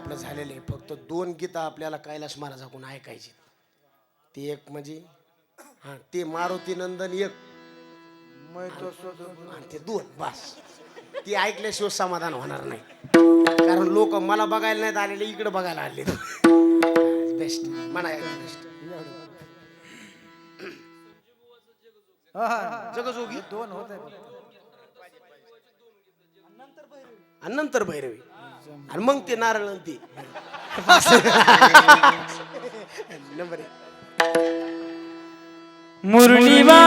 आपलं झालेलं आहे. फक्त दोन गीतं आपल्याला कैलास महाराजाकडून ऐकायची ती एक म्हणजे हा ते मारुती नंदन एक. आणि ते दोन बस. ती ऐकल्याशिवाय समाधान होणार नाही. कारण लोक मला बघायला नाहीत आलेले इकडे बघायला आले बेस्ट म्हणा बेस्ट जगजोगी? दोन होत आणि नंतर भैरवी. आणि मग ते नारळ आणि ते. नंबर मुरलीवा